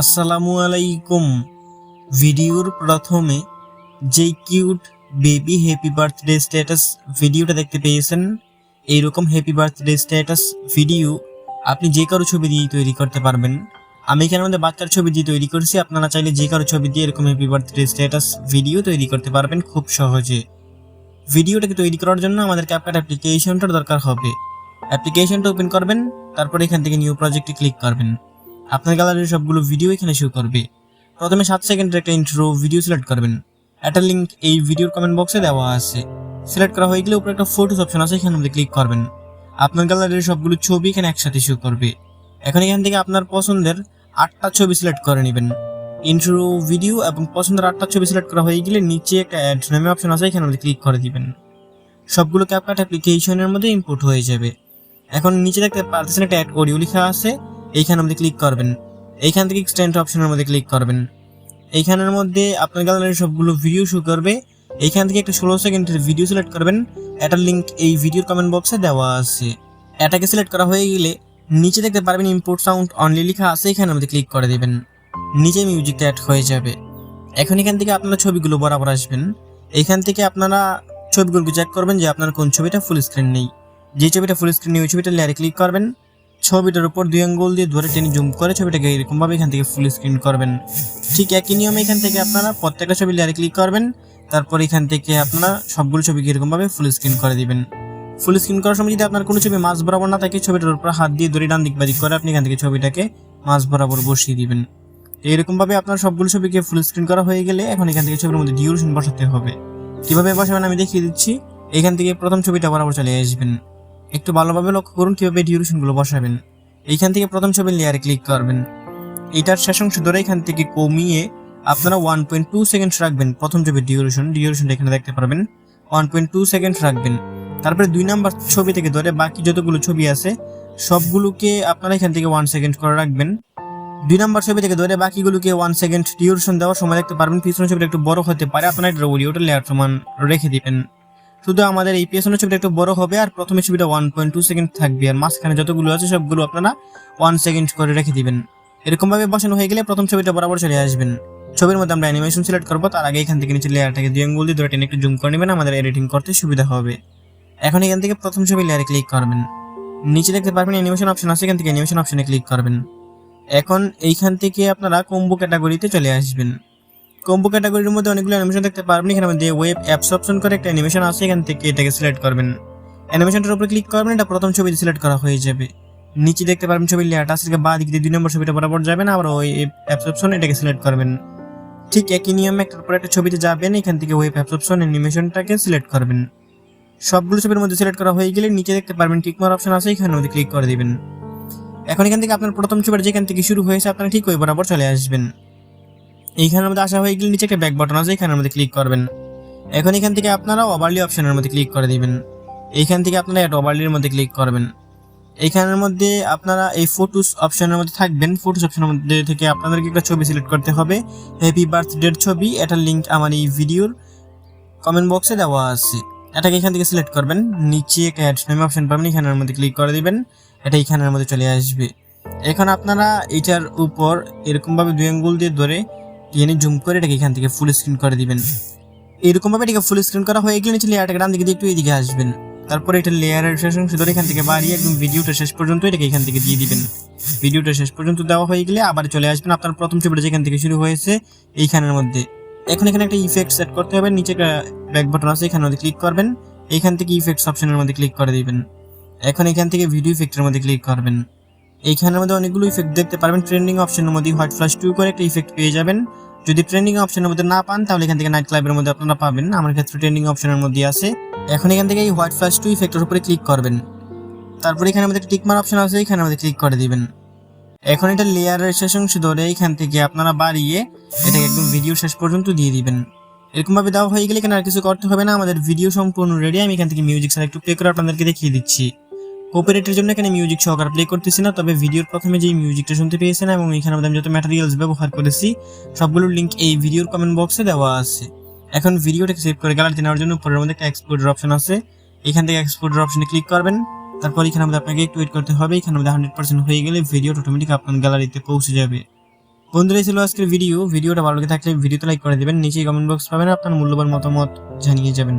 আসসালামু আলাইকুম। ভিডিওর প্রথমে যে cute baby happy birthday status ভিডিওটা দেখতে পেয়েছেন, এইরকম হ্যাপি বার্থডে স্ট্যাটাস ভিডিও আপনি যে কারও ছবি দিয়েই তৈরি করতে পারবেন। আমি এখানে আমাদের বাচ্চার ছবি দিয়ে তৈরি করছি, আপনারা চাইলে যে কারও ছবি দিয়ে এরকম হ্যাপি বার্থডে স্ট্যাটাস ভিডিও তৈরি করতে পারবেন খুব সহজে। ভিডিওটাকে তৈরি করার জন্য আমাদের ক্যাপকাট অ্যাপ্লিকেশনটার দরকার হবে। অ্যাপ্লিকেশনটা ওপেন করবেন, তারপর এখান থেকে নিউ প্রজেক্টে ক্লিক করবেন। আপনার গ্যালারির সবগুলো ভিডিও এখানে শো করবে। প্রথমে সাত সেকেন্ডের একটা ইন্ট্রো ভিডিও সিলেক্ট করবেন। একটা লিঙ্ক এই ভিডিওর কমেন্ট বক্সে দেওয়া আছে। সিলেক্ট করা হয়ে গেলে উপরে একটা ফটোস অপশন আছে, এখানে মধ্যে ক্লিক করবেন। আপনার গ্যালারির সবগুলো ছবি এখানে একসাথে শো করবে। এখন এখান থেকে আপনার পছন্দের আটটা ছবি সিলেক্ট করে নেবেন। ইন্ট্রো ভিডিও এবং পছন্দের আটটা ছবি সিলেক্ট করা হয়ে গেলে নিচে একটা অ্যাড নামে অপশন আছে, এখানে মধ্যে ক্লিক করে দিবেন। সবগুলো ক্যাপকাট অ্যাপ্লিকেশনের মধ্যে ইম্পোর্ট হয়ে যাবে। এখন নিচে দেখতে পারতেছেন একটা অ্যাড অডিও লেখা আছে। এইখানের মধ্যে ক্লিক করবেন। এইখান থেকে এক্সটেন্ড অপশনের মধ্যে ক্লিক করবেন। এইখানের মধ্যে আপনার গ্যালারির সবগুলো ভিডিও শো করবে। এইখান থেকে একটা ষোলো সেকেন্ডের ভিডিও সিলেক্ট করবেন। এটার লিঙ্ক এই ভিডিওর কমেন্ট বক্সে দেওয়া আছে। এটাকে সিলেক্ট করা হয়ে গেলে নিচে দেখতে পারবেন ইম্পোর্ট সাউন্ড অনলি লেখা আছে। এখানের মধ্যে ক্লিক করে দেবেন। নিচে মিউজিকটা অ্যাড হয়ে যাবে। এখন এখান থেকে আপনারা ছবিগুলো বরাবর আসবেন। এখান থেকে আপনারা ছবিগুলোকে চেক করবেন যে আপনার কোন ছবিটা ফুল স্ক্রিন নেই। যে ছবিটা ফুল স্ক্রিন নেই, ওই ছবিটা লেয়ারে ক্লিক করবেন। ছবিটার উপর দুই আঙ্গুল দিয়ে ধরে টেনে জুম করে ছবিটাকে এরকম ভাবে এখান থেকে ফুল স্ক্রিন করবেন। ঠিক একই নিয়মে এখান থেকে আপনারা প্রত্যেকটা ছবি লেয়ারে ক্লিক করবেন, তারপর এখান থেকে আপনারা সবগুলো ছবিকে এরকম ভাবে ফুল স্ক্রিন করে দিবেন। ফুল স্ক্রিন করার সময় যদি আপনার কোনো ছবি মাছ বরাবর না থাকে, ছবিটার উপর হাত দিয়ে ধরে ডান দিক বাদিক করে আপনি এখান থেকে ছবিটাকে মাছ বরাবর বসিয়ে দিবেন। তো এরকম ভাবে আপনার সবগুলো ছবিকে ফুল স্ক্রিন করা হয়ে গেলে এখন এখান থেকে ছবির মধ্যে ডিউরেশন বসাতে হবে। কীভাবে বসাবেন আমি দেখিয়ে দিচ্ছি। এখান থেকে প্রথম ছবিটা বরাবর চলে আসবেন। একটু ভালোভাবে লক্ষ্য করুন কীভাবে ডিউরেশনগুলো বসাবেন। এইখান থেকে প্রথম ছবির লেয়ারে ক্লিক করবেন। এটার শেষ অংশ ধরে এখান থেকে কমিয়ে আপনারা ওয়ান পয়েন্ট টু সেকেন্ড রাখবেন প্রথম ছবির ডিউরেশন ডিউরেশনটা এখানে দেখতে পারবেন। ওয়ান পয়েন্ট টু সেকেন্ড রাখবেন। তারপরে দুই নাম্বার ছবি থেকে ধরে বাকি যতগুলো ছবি আছে, সবগুলোকে আপনারা এখান থেকে ওয়ান সেকেন্ড করে রাখবেন। দুই নাম্বার ছবি থেকে ধরে বাকিগুলোকে ওয়ান সেকেন্ড ডিউরেশন দেওয়ার সময় দেখতে পারবেন। পিছনের ছবিটা একটু বড় হতে পারে। আপনারা এটা অডিওটা লেয়ার সমান রেখে দিবেন। শুধু আমাদের এই পেছনের ছবিটা একটু বড় হবে আর প্রথমে ছবিটা ওয়ান পয়েন্ট টু সেকেন্ড থাকবে আর মাঝখানে যতগুলো আছে সবগুলো আপনারা ওয়ান সেকেন্ড করে রেখে দিবেন। এরকম ভাবে বসানো হয়ে গেলে প্রথম ছবিটা বরাবর চলে আসবেন। ছবির মধ্যে আমরা অ্যানিমেশন সিলেক্ট করব, তার আগে এখান থেকে নিচে লেয়ারটাকে দুই আঙ্গুল দিয়ে ধরে টেনে একটু জুম করে নেবেন, আমাদের এডিটিং করতে সুবিধা হবে। এখন এখান থেকে প্রথম ছবি লেয়ারে ক্লিক করবেন। নিচে দেখতে পারবেন অ্যানিমেশন অপশন আছে, এখান থেকে অ্যানিমেশন অপশনে ক্লিক করবেন। এখন এইখান থেকে আপনারা কম্বো ক্যাটাগরিতে চলে আসবেন। কম্বো ক্যাটাগরির মধ্যে অনেকগুলো অ্যানিমেশন দেখতে পারবেন। এখানে মধ্যে ওয়েব অ্যাপস অপশন করে একটা অ্যানিমেশন আছে। এখান থেকে এটাকে সিলেক্ট করবেন। অ্যানিমেশনটার উপরে ক্লিক করবেন। এটা প্রথম ছবিতে সিলেক্ট করা হয়ে যাবে। নিচে দেখতে পারবেন ছবির লেয়ারটা আছে। বা দিক দিয়ে দুই নম্বর ছবিটা বরাবর যাবেন আবার ওই অ্যাপস অপশন এটাকে সিলেক্ট করবেন। ঠিক একই নিয়মে একটার পর একটা ছবিতে যাবেন। এখান থেকে ওয়েব অ্যাপস অপশন অ্যানিমেশনটাকে সিলেক্ট করবেন। সবগুলো ছবির মধ্যে সিলেক্ট করা হয়ে গেলে নিচে দেখতে পারবেন টিকমার অপশন আছে। এখানে মধ্যে ক্লিক করে দিবেন। এখন এখান থেকে আপনার প্রথম ছবিটা যেখান থেকে শুরু হয়েছে আপনারা ঠিক ওই বরাবর চলে আসবেন। এইখানের মধ্যে আসা হয়ে গেলে নিচে একটা ব্যাক বাটন আছে, এখানের মধ্যে ক্লিক করবেন। এখন এখান থেকে আপনারা ওভারলি অপশনের মধ্যে ক্লিক করে দিবেন। এইখান থেকে আপনারা একটা ওভারলির মধ্যে ক্লিক করবেন। এইখানের মধ্যে আপনারা এই ফটোস অপশনের মধ্যে থাকবেন। ফটোস অপশনের মধ্যে থেকে আপনাদেরকে একটা ছবি সিলেক্ট করতে হবে। হ্যাপি বার্থডের ছবি এটার লিঙ্ক আমার এই ভিডিওর কমেন্ট বক্সে দেওয়া আছে। এটাকে এখান থেকে সিলেক্ট করবেন। নিচে একটা অ্যাড নেম অপশন পাবেন, এখানের মধ্যে ক্লিক করে দিবেন। এটা এখানের মধ্যে চলে আসবে। এখন আপনারা এটার উপর এরকমভাবে দুই আঙ্গুল দিয়ে ধরে টেনে জুম করে এটাকে এখান থেকে ফুল স্ক্রিন করে দিবেন। এরকমভাবে এটাকে ফুল স্ক্রিন করা হয়ে গেলে নিচে লেয়ারটাকে ডান দিকে দিয়ে একটু এদিকে আসবেন। তারপরে এটা লেয়ারের শেষ অংশ ধরে এখান থেকে বাড়িয়ে একদম ভিডিওটা শেষ পর্যন্ত এটাকে এখান থেকে দিয়ে দিবেন। ভিডিওটা শেষ পর্যন্ত দেওয়া হয়ে গেলে আবার চলে আসবেন আপনার প্রথম ছবিটা যেখান থেকে শুরু হয়েছে, এইখানের মধ্যে। এখন এখানে একটা ইফেক্ট সেট করতে হবে, নিচে একটা ব্যাক বাটন আছে, এখানের মধ্যে ক্লিক করবেন। এখান থেকে ইফেক্টস অপশনের মধ্যে ক্লিক করে দিবেন। এখন এখান থেকে ভিডিও ইফেক্টের মধ্যে ক্লিক করবেন। এইখানের মধ্যে অনেকগুলো ইফেক্ট দেখতে পারবেন। ট্রেন্ডিং অপশনের মধ্যে হোয়াইট ফ্লাশ টু করে একটা ইফেক্ট পেয়ে যাবেন। যদি ট্রেন্ডিং অপশনের মধ্যে না পান, তাহলে এখান থেকে নাইট ক্লাবের মধ্যে আপনারা পাবেন। আমার ক্ষেত্রে ট্রেন্ডিং অপশনের মধ্যে আছে। এখন এখান থেকে এই হোয়াইট ফ্লাশ টু ইফেক্টের উপরে ক্লিক করবেন। তারপর এখানে একটা টিকমার অপশন আছে এখানে আমাদের ক্লিক করে দিবেন। এখন এটা লেয়ারের শেষ অংশ ধরে এখান থেকে আপনারা বাড়িয়ে এটাকে একদম ভিডিও শেষ পর্যন্ত দিয়ে দিবেন। এরকম ভাবে দেওয়া হয়ে গেলে এখানে আর কিছু করতে হবে না। আমাদের ভিডিও সম্পূর্ণ রেডি আমি এখান থেকে মিউজিক ছাড়া একটু প্লে করে আপনাদেরকে দেখিয়ে দিচ্ছি। কোপারেটের জন্য এখানে মিউজিক সহকার প্লে করতেছি না, তবে ভিডিওর প্রথমে যে মিউজিকটা শুনতে পেয়েছেন এবং এখানে আমি যত ম্যাটেরিয়ালস ব্যবহার করেছি, সবগুলোর লিঙ্ক এই ভিডিওর কমেন্ট বক্সে দেওয়া আছে। এখন ভিডিওটাকে সেভ করে গ্যালারিতে নেওয়ার জন্য উপরের মধ্যে একটা এক্সপোর্টের অপশন আছে। এখান থেকে এক্সপোর্টের অপশনে ক্লিক করবেন, তারপর এখানে আমাদের আপনাকে একটু ওয়েট করতে হবে, এখানে আমাদের হান্ড্রেড পার্সেন্ট হয়ে গেলে ভিডিওটা অটোমেটিক আপনার গ্যালারিতে পৌঁছে যাবে। বন্ধুরা ছিল আজকের ভিডিও ভিডিওটা ভালো লাগে থাকলে ভিডিওতে লাইক করে দেবেন নিচে কমেন্ট বক্স পাবেন, আপনার মূল্যবান মতামত জানিয়ে যাবেন।